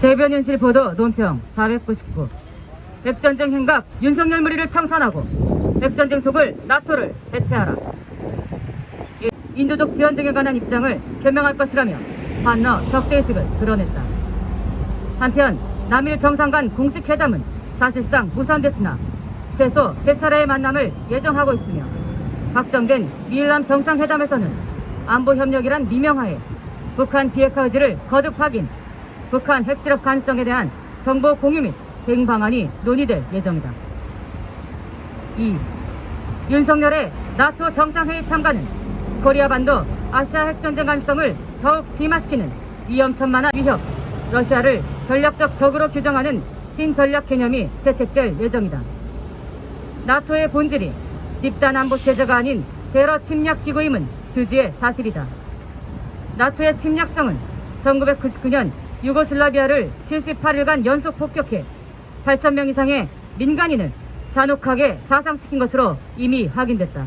대변인실 보도 논평 499 백전쟁 행각 윤석열 무리를 청산하고 백전쟁 속을 나토를 대체하라. 이- 인도적 지원 등에 관한 입장을 표명할 것이라며 반러 적대의식을 드러냈다. 한편 남일 정상 간 공식 회담은 사실상 무산됐으나 최소 세 차례의 만남을 예정하고 있으며 확정된 미일남 정상회담에서는 안보 협력이란 미명하에 북한 비핵화 의지를 거듭 확인, 북한 핵실험 가능성에 대한 정보 공유 및 대응 방안이 논의될 예정이다. 2. 윤석열의 나토 정상회의 참가는 코리아 반도 아시아 핵전쟁 가능성을 더욱 심화시키는 위험천만한 위협, 러시아를 전략적 적으로 규정하는 신전략 개념이 채택될 예정이다. 나토의 본질이 집단 안보 체제가 아닌 테러 침략 기구임은 주지의 사실이다. 나토의 침략성은 1999년 유고슬라비아를 78일간 연속 폭격해 8,000명 이상의 민간인을 잔혹하게 사상시킨 것으로 이미 확인됐다.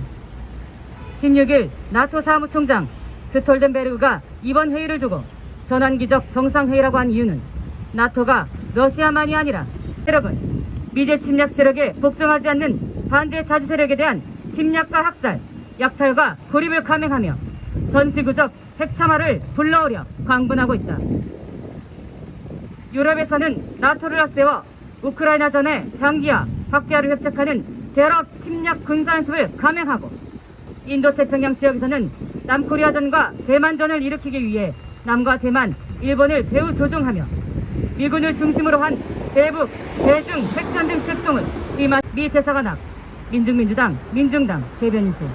16일 나토 사무총장 스톨덴베르그가 이번 회의를 두고 전환기적 정상회의라고 한 이유는 나토가 러시아만이 아니라 세력은 미제 침략 세력에 복종하지 않는 반대 자주 세력에 대한 침략과 학살, 약탈과 고립을 감행하며 전 지구적 핵참화를 불러오려 광분하고 있다. 유럽에서는 나토를 앞세워 우크라이나 전에 장기화, 확대화를 획책하는 대러 침략 군사연습을 감행하고 인도 태평양 지역에서는 남코리아전과 대만전을 일으키기 위해 남과 대만, 일본을 배후 조종하며 미군을 중심으로 한 대북, 대중, 핵전 등 책동을 심한 미 대사관학, 민중민주당, 민중당 대변인실